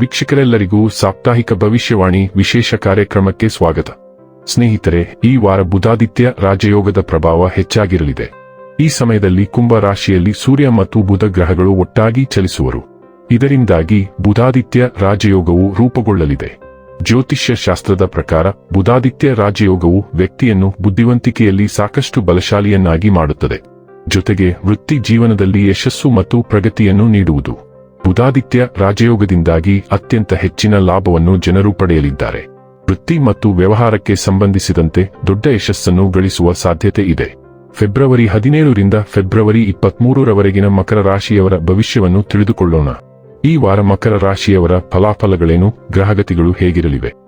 ವೀಕ್ಷಕರೆಲ್ಲರಿಗೂ ಸಾಪ್ತಾಹಿಕ ಭವಿಷ್ಯವಾಣಿ ವಿಶೇಷ ಕಾರ್ಯಕ್ರಮಕ್ಕೆ ಸ್ವಾಗತ. ಸ್ನೇಹಿತರೆ, ಈ ವಾರ ಬುಧಾದಿತ್ಯ ರಾಜಯೋಗದ ಪ್ರಭಾವ ಹೆಚ್ಚಾಗಿರಲಿದೆ. ಈ ಸಮಯದಲ್ಲಿ ಕುಂಭ ರಾಶಿಯಲ್ಲಿ ಸೂರ್ಯ ಮತ್ತು ಬುಧ ಗ್ರಹಗಳು ಒಟ್ಟಾಗಿ ಚಲಿಸುವರು. ಇದರಿಂದಾಗಿ ಬುಧಾದಿತ್ಯ ರಾಜಯೋಗವು ರೂಪುಗೊಳ್ಳಲಿದೆ. ಜ್ಯೋತಿಷ್ಯ ಶಾಸ್ತ್ರದ ಪ್ರಕಾರ ಬುಧಾದಿತ್ಯ ರಾಜಯೋಗವು ವ್ಯಕ್ತಿಯನ್ನು ಬುದ್ಧಿವಂತಿಕೆಯಲ್ಲಿ ಸಾಕಷ್ಟು ಬಲಶಾಲಿಯನ್ನಾಗಿ ಮಾಡುತ್ತದೆ. ಜೊತೆಗೆ ವೃತ್ತಿ ಜೀವನದಲ್ಲಿ ಯಶಸ್ಸು ಮತ್ತು ಪ್ರಗತಿಯನ್ನು ನೀಡುವುದು. ಬುಧಾದಿತ್ಯ ರಾಜಯೋಗದಿಂದಾಗಿ ಅತ್ಯಂತ ಹೆಚ್ಚಿನ ಲಾಭವನ್ನು ಜನರು ಪಡೆಯಲಿದ್ದಾರೆ. ವೃತ್ತಿ ಮತ್ತು ವ್ಯವಹಾರಕ್ಕೆ ಸಂಬಂಧಿಸಿದಂತೆ ದೊಡ್ಡ ಯಶಸ್ಸನ್ನು ಗಳಿಸುವ ಸಾಧ್ಯತೆ ಇದೆ. ಫೆಬ್ರವರಿ ಹದಿನೇಳರಿಂದ ಫೆಬ್ರವರಿ ಇಪ್ಪತ್ಮೂರರವರೆಗಿನ ಮಕರ ರಾಶಿಯವರ ಭವಿಷ್ಯವನ್ನು ತಿಳಿದುಕೊಳ್ಳೋಣ. ಈ ವಾರ ಮಕರ ರಾಶಿಯವರ ಫಲಾಫಲಗಳೇನು, ಗ್ರಹಗತಿಗಳು ಹೇಗಿರಲಿವೆ?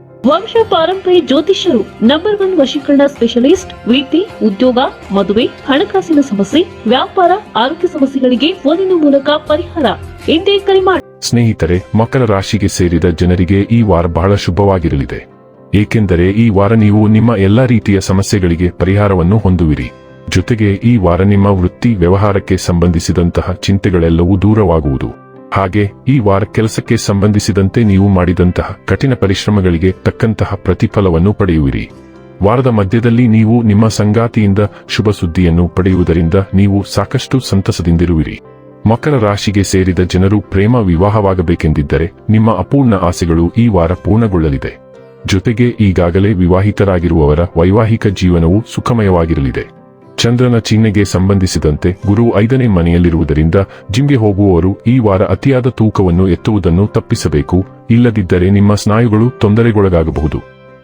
ವಂಶ ಪಾರಂಪರ್ಯ ಜ್ಯೋತಿಷ್ಯರು ನಂಬರ್ ಒನ್ ವಶೀಕರಣ ಸ್ಪೆಷಲಿಸ್ಟ್ ವೃತ್ತಿ ಉದ್ಯೋಗ, ಮದುವೆ, ಹಣಕಾಸಿನ ಸಮಸ್ಯೆ, ವ್ಯಾಪಾರ, ಆರೋಗ್ಯ ಸಮಸ್ಯೆಗಳಿಗೆ ಫೋನಿನ ಮೂಲಕ ಪರಿಹಾರ. ಎಂದೇ ಕರೆ ಮಾಡಿ ಸ್ನೇಹಿತರೆ, ಮಕರ ರಾಶಿಗೆ ಸೇರಿದ ಜನರಿಗೆ ಈ ವಾರ ಬಹಳ ಶುಭವಾಗಿರಲಿದೆ. ಏಕೆಂದರೆ ಈ ವಾರ ನೀವು ನಿಮ್ಮ ಎಲ್ಲಾ ರೀತಿಯ ಸಮಸ್ಯೆಗಳಿಗೆ ಪರಿಹಾರವನ್ನು ಹೊಂದುವಿರಿ. ಜೊತೆಗೆ ಈ ವಾರ ನಿಮ್ಮ ವೃತ್ತಿ ವ್ಯವಹಾರಕ್ಕೆ ಸಂಬಂಧಿಸಿದಂತಹ ಚಿಂತೆಗಳೆಲ್ಲವೂ ದೂರವಾಗುವುದು. ಹಾಗೆ ಈ ವಾರ ಕೆಲಸಕ್ಕೆ ಸಂಬಂಧಿಸಿದಂತೆ ನೀವು ಮಾಡಿದಂತಹ ಕಠಿಣ ಪರಿಶ್ರಮಗಳಿಗೆ ತಕ್ಕಂತಹ ಪ್ರತಿಫಲವನ್ನು ಪಡೆಯುವಿರಿ. ವಾರದ ಮಧ್ಯದಲ್ಲಿ ನೀವು ನಿಮ್ಮ ಸಂಗಾತಿಯಿಂದ ಶುಭ ಸುದ್ದಿಯನ್ನು ಪಡೆಯುವುದರಿಂದ ನೀವು ಸಾಕಷ್ಟು ಸಂತಸದಿಂದಿರುವಿರಿ. ಮಕರ ರಾಶಿಗೆ ಸೇರಿದ ಜನರು ಪ್ರೇಮ ವಿವಾಹವಾಗಬೇಕೆಂದಿದ್ದರೆ ನಿಮ್ಮ ಅಪೂರ್ಣ ಆಸೆಗಳು ಈ ವಾರ ಪೂರ್ಣಗೊಳ್ಳಲಿದೆ. ಜೊತೆಗೆ ಈಗಾಗಲೇ ವಿವಾಹಿತರಾಗಿರುವವರ ವೈವಾಹಿಕ ಜೀವನವು ಸುಖಮಯವಾಗಿರಲಿದೆ. ಚಂದ್ರನ ಚಿಹ್ನೆಗೆ ಸಂಬಂಧಿಸಿದಂತೆ ಗುರು ಐದನೇ ಮನೆಯಲ್ಲಿರುವುದರಿಂದ ಜಿಮ್ಗೆ ಹೋಗುವವರು ಈ ವಾರ ಅತಿಯಾದ ತೂಕವನ್ನು ಎತ್ತುವುದನ್ನು ತಪ್ಪಿಸಬೇಕು. ಇಲ್ಲದಿದ್ದರೆ ನಿಮ್ಮ ಸ್ನಾಯುಗಳು ತೊಂದರೆಗೊಳಗಾಗಬಹುದು.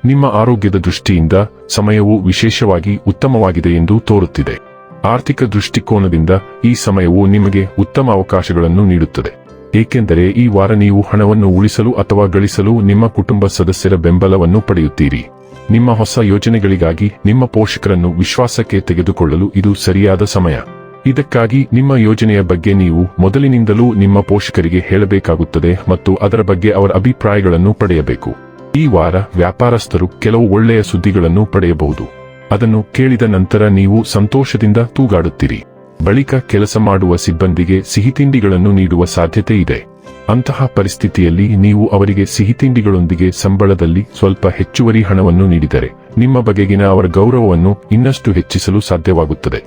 ನಿಮ್ಮ ಆರೋಗ್ಯದ ದೃಷ್ಟಿಯಿಂದ ಸಮಯವು ವಿಶೇಷವಾಗಿ ಉತ್ತಮವಾಗಿದೆ ಎಂದು ತೋರುತ್ತಿದೆ. ಆರ್ಥಿಕ ದೃಷ್ಟಿಕೋನದಿಂದ ಈ ಸಮಯವು ನಿಮಗೆ ಉತ್ತಮ ಅವಕಾಶಗಳನ್ನು ನೀಡುತ್ತದೆ. ಏಕೆಂದರೆ ಈ ವಾರ ನೀವು ಹಣವನ್ನು ಉಳಿಸಲು ಅಥವಾ ಗಳಿಸಲು ನಿಮ್ಮ ಕುಟುಂಬ ಸದಸ್ಯರ ಬೆಂಬಲವನ್ನು ಪಡೆಯುತ್ತೀರಿ. ನಿಮ್ಮ ಹೊಸ ಯೋಜನೆಗಳಿಗಾಗಿ ನಿಮ್ಮ ಪೋಷಕರನ್ನು ವಿಶ್ವಾಸಕ್ಕೆ ತೆಗೆದುಕೊಳ್ಳಲು ಇದು ಸರಿಯಾದ ಸಮಯ. ಇದಕ್ಕಾಗಿ ನಿಮ್ಮ ಯೋಜನೆಯ ಬಗ್ಗೆ ನೀವು ಮೊದಲಿನಿಂದಲೂ ನಿಮ್ಮ ಪೋಷಕರಿಗೆ ಹೇಳಬೇಕಾಗುತ್ತದೆ ಮತ್ತು ಅದರ ಬಗ್ಗೆ ಅವರ ಅಭಿಪ್ರಾಯಗಳನ್ನು ಪಡೆಯಬೇಕು. ಈ ವಾರ ವ್ಯಾಪಾರಸ್ಥರು ಕೆಲವು ಒಳ್ಳೆಯ ಸುದ್ದಿಗಳನ್ನು ಪಡೆಯಬಹುದು. ಅದನ್ನು ಕೇಳಿದ ನಂತರ ನೀವು ಸಂತೋಷದಿಂದ ತೂಗಾಡುತ್ತೀರಿ. ಬಳಿಕ ಕೆಲಸ ಮಾಡುವ ಸಿಬ್ಬಂದಿಗೆ ಸಿಹಿತಿಂಡಿಗಳನ್ನು ನೀಡುವ ಸಾಧ್ಯತೆ ಇದೆ. ಅಂತಹ ಪರಿಸ್ಥಿತಿಯಲ್ಲಿ ನೀವು ಅವರಿಗೆ ಸಿಹಿತಿಂಡಿಗಳೊಂದಿಗೆ ಸಂಬಳದಲ್ಲಿ ಸ್ವಲ್ಪ ಹೆಚ್ಚುವರಿ ಹಣವನ್ನು ನೀಡಿದರೆ, ನಿಮ್ಮ ಬಗೆಗಿನ ಅವರ ಗೌರವವನ್ನು ಇನ್ನಷ್ಟು ಹೆಚ್ಚಿಸಲು ಸಾಧ್ಯವಾಗುತ್ತದೆ.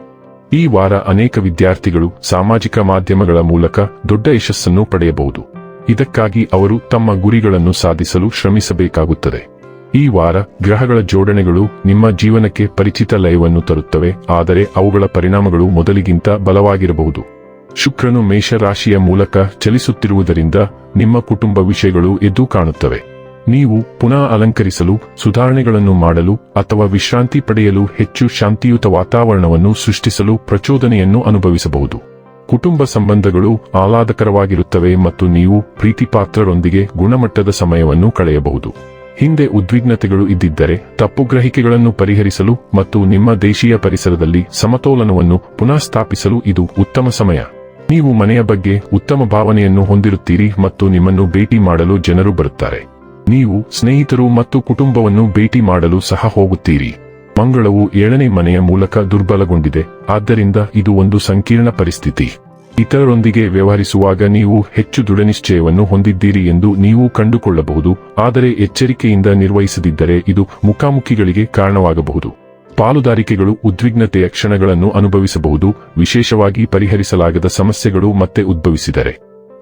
ಈ ವಾರ ಅನೇಕ ವಿದ್ಯಾರ್ಥಿಗಳು ಸಾಮಾಜಿಕ ಮಾಧ್ಯಮಗಳ ಮೂಲಕ ದೊಡ್ಡ ಯಶಸ್ಸನ್ನು ಪಡೆಯಬಹುದು. ಇದಕ್ಕಾಗಿ ಅವರು ತಮ್ಮ ಗುರಿಗಳನ್ನು ಸಾಧಿಸಲು ಶ್ರಮಿಸಬೇಕಾಗುತ್ತದೆ. ಈ ವಾರ ಗ್ರಹಗಳ ಜೋಡಣೆಗಳು ನಿಮ್ಮ ಜೀವನಕ್ಕೆ ಪರಿಚಿತ ಲಯವನ್ನು ತರುತ್ತವೆ, ಆದರೆ ಅವುಗಳ ಪರಿಣಾಮಗಳು ಮೊದಲಿಗಿಂತ ಬಲವಾಗಿರಬಹುದು. ಶುಕ್ರನು ಮೇಷರಾಶಿಯ ಮೂಲಕ ಚಲಿಸುತ್ತಿರುವುದರಿಂದ ನಿಮ್ಮ ಕುಟುಂಬ ವಿಷಯಗಳು ಎದ್ದು ಕಾಣುತ್ತವೆ. ನೀವು ಪುನಃ ಅಲಂಕರಿಸಲು, ಸುಧಾರಣೆಗಳನ್ನು ಮಾಡಲು ಅಥವಾ ವಿಶ್ರಾಂತಿ ಪಡೆಯಲು ಹೆಚ್ಚು ಶಾಂತಿಯುತ ವಾತಾವರಣವನ್ನು ಸೃಷ್ಟಿಸಲು ಪ್ರಚೋದನೆಯನ್ನು ಅನುಭವಿಸಬಹುದು. ಕುಟುಂಬ ಸಂಬಂಧಗಳು ಆಹ್ಲಾದಕರವಾಗಿರುತ್ತವೆ ಮತ್ತು ನೀವು ಪ್ರೀತಿಪಾತ್ರರೊಂದಿಗೆ ಗುಣಮಟ್ಟದ ಸಮಯವನ್ನು ಕಳೆಯಬಹುದು. ಹಿಂದೆ ಉದ್ವಿಗ್ನತೆಗಳು ಇದ್ದಿದ್ದರೆ ತಪ್ಪುಗ್ರಹಿಕೆಗಳನ್ನು ಪರಿಹರಿಸಲು ಮತ್ತು ನಿಮ್ಮ ದೇಶೀಯ ಪರಿಸರದಲ್ಲಿ ಸಮತೋಲನವನ್ನು ಪುನಃ ಸ್ಥಾಪಿಸಲು ಇದು ಉತ್ತಮ ಸಮಯ. ನೀವು ಮನೆಯ ಬಗ್ಗೆ ಉತ್ತಮ ಭಾವನೆಯನ್ನು ಹೊಂದಿರುತ್ತೀರಿ ಮತ್ತು ನಿಮ್ಮನ್ನು ಭೇಟಿ ಮಾಡಲು ಜನರು ಬರುತ್ತಾರೆ. ನೀವು ಸ್ನೇಹಿತರು ಮತ್ತು ಕುಟುಂಬವನ್ನು ಭೇಟಿ ಮಾಡಲು ಸಹ ಹೋಗುತ್ತೀರಿ. ಮಂಗಳವು ಏಳನೇ ಮನೆಯ ಮೂಲಕ ದುರ್ಬಲಗೊಂಡಿದೆ, ಆದ್ದರಿಂದ ಇದು ಒಂದು ಸಂಕೀರ್ಣ ಪರಿಸ್ಥಿತಿ. ಇತರರೊಂದಿಗೆ ವ್ಯವಹರಿಸುವಾಗ ನೀವು ಹೆಚ್ಚು ದೃಢನಿಶ್ಚಯವನ್ನು ಹೊಂದಿದ್ದೀರಿ ಎಂದು ನೀವು ಕಂಡುಕೊಳ್ಳಬಹುದು, ಆದರೆ ಎಚ್ಚರಿಕೆಯಿಂದ ನಿರ್ವಹಿಸದಿದ್ದರೆ ಇದು ಮುಖಾಮುಖಿಗಳಿಗೆ ಕಾರಣವಾಗಬಹುದು. ಪಾಲುದಾರಿಕೆಗಳು ಉದ್ವಿಗ್ನತೆಯ ಕ್ಷಣಗಳನ್ನು ಅನುಭವಿಸಬಹುದು, ವಿಶೇಷವಾಗಿ ಪರಿಹರಿಸಲಾಗದ ಸಮಸ್ಯೆಗಳು ಮತ್ತೆ ಉದ್ಭವಿಸಿದರೆ.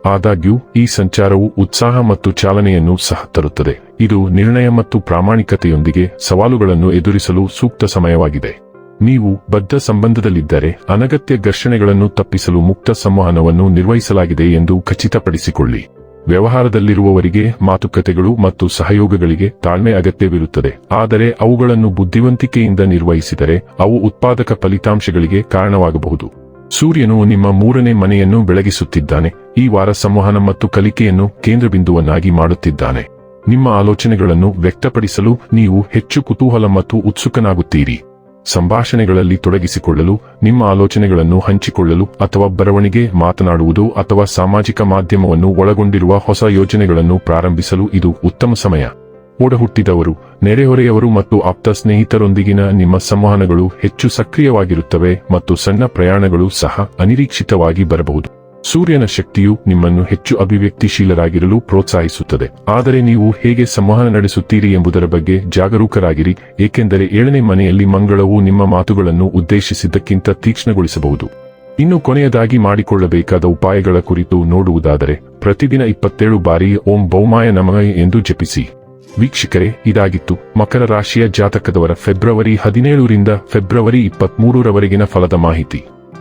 ಆದಾಗ್ಯೂ, ಈ ಸಂಚಾರವು ಉತ್ಸಾಹ ಮತ್ತು ಚಾಲನೆಯನ್ನು ಸಹ ತರುತ್ತದೆ. ಇದು ನಿರ್ಣಯ ಮತ್ತು ಪ್ರಾಮಾಣಿಕತೆಯೊಂದಿಗೆ ಸವಾಲುಗಳನ್ನು ಎದುರಿಸಲು ಸೂಕ್ತ ಸಮಯವಾಗಿದೆ. ನೀವು ಬದ್ಧ ಸಂಬಂಧದಲ್ಲಿದ್ದರೆ ಅನಗತ್ಯ ಘರ್ಷಣೆಗಳನ್ನು ತಪ್ಪಿಸಲು ಮುಕ್ತ ಸಂವಹನವನ್ನು ನಿರ್ವಹಿಸಲಾಗಿದೆ ಎಂದು ಖಚಿತಪಡಿಸಿಕೊಳ್ಳಿ. ವ್ಯವಹಾರದಲ್ಲಿರುವವರಿಗೆ ಮಾತುಕತೆಗಳು ಮತ್ತು ಸಹಯೋಗಗಳಿಗೆ ತಾಳ್ಮೆ ಅಗತ್ಯವಿರುತ್ತದೆ. ಆದರೆ ಅವುಗಳನ್ನು ಬುದ್ಧಿವಂತಿಕೆಯಿಂದ ನಿರ್ವಹಿಸಿದರೆ ಅವು ಉತ್ಪಾದಕ ಫಲಿತಾಂಶಗಳಿಗೆ ಕಾರಣವಾಗಬಹುದು. ಸೂರ್ಯನು ನಿಮ್ಮ ಮೂರನೇ ಮನೆಯನ್ನು ಬೆಳಗಿಸುತ್ತಿದ್ದಾನೆ. ಈ ವಾರ ಸಂವಹನ ಮತ್ತು ಕಲಿಕೆಯನ್ನು ಕೇಂದ್ರಬಿಂದುವನ್ನಾಗಿ ಮಾಡುತ್ತಿದ್ದಾನೆ. ನಿಮ್ಮ ಆಲೋಚನೆಗಳನ್ನು ವ್ಯಕ್ತಪಡಿಸಲು ನೀವು ಹೆಚ್ಚು ಕುತೂಹಲ ಮತ್ತು ಉತ್ಸುಕನಾಗುತ್ತೀರಿ. ಸಂಭಾಷಣೆಗಳಲ್ಲಿ ತೊಡಗಿಸಿಕೊಳ್ಳಲು, ನಿಮ್ಮ ಆಲೋಚನೆಗಳನ್ನು ಹಂಚಿಕೊಳ್ಳಲು ಅಥವಾ ಬರವಣಿಗೆ, ಮಾತನಾಡುವುದು ಅಥವಾ ಸಾಮಾಜಿಕ ಮಾಧ್ಯಮವನ್ನು ಒಳಗೊಂಡಿರುವ ಹೊಸ ಯೋಜನೆಗಳನ್ನು ಪ್ರಾರಂಭಿಸಲು ಇದು ಉತ್ತಮ ಸಮಯ. ಓಡಹುಟ್ಟಿದವರು ನೆರೆಹೊರೆಯವರು ಮತ್ತು ಆಪ್ತ ಸ್ನೇಹಿತರೊಂದಿಗಿನ ನಿಮ್ಮ ಸಂವಹನಗಳು ಹೆಚ್ಚು ಸಕ್ರಿಯವಾಗಿರುತ್ತವೆ ಮತ್ತು ಸಣ್ಣ ಪ್ರಯಾಣಗಳು ಸಹ ಅನಿರೀಕ್ಷಿತವಾಗಿ ಬರಬಹುದು. ಸೂರ್ಯನ ಶಕ್ತಿಯು ನಿಮ್ಮನ್ನು ಹೆಚ್ಚು ಅಭಿವ್ಯಕ್ತಿಶೀಲರಾಗಿರಲು ಪ್ರೋತ್ಸಾಹಿಸುತ್ತದೆ. ಆದರೆ ನೀವು ಹೇಗೆ ಸಂವಹನ ನಡೆಸುತ್ತೀರಿ ಎಂಬುದರ ಬಗ್ಗೆ ಜಾಗರೂಕರಾಗಿರಿ, ಏಕೆಂದರೆ ಏಳನೇ ಮನೆಯಲ್ಲಿ ಮಂಗಳವು ನಿಮ್ಮ ಮಾತುಗಳನ್ನು ಉದ್ದೇಶಿಸಿದ್ದಕ್ಕಿಂತ ತೀಕ್ಷ್ಣಗೊಳಿಸಬಹುದು. ಇನ್ನು ಕೊನೆಯದಾಗಿ ಮಾಡಿಕೊಳ್ಳಬೇಕಾದ ಉಪಾಯಗಳ ಕುರಿತು ನೋಡುವುದಾದರೆ, ಪ್ರತಿದಿನ ಇಪ್ಪತ್ತೇಳು ಬಾರಿ ಓಂ ಬೌಮಾಯ ನಮಃ ಎಂದು ಜಪಿಸಿ. ವೀಕ್ಷಕರೇ, ಇದಾಗಿತ್ತು ಮಕರ ರಾಶಿಯ ಜಾತಕದವರ ಫೆಬ್ರವರಿ ಹದಿನೇಳರಿಂದ ಫೆಬ್ರವರಿ ಇಪ್ಪತ್ಮೂರರವರೆಗಿನ ಫಲದ ಮಾಹಿತಿ.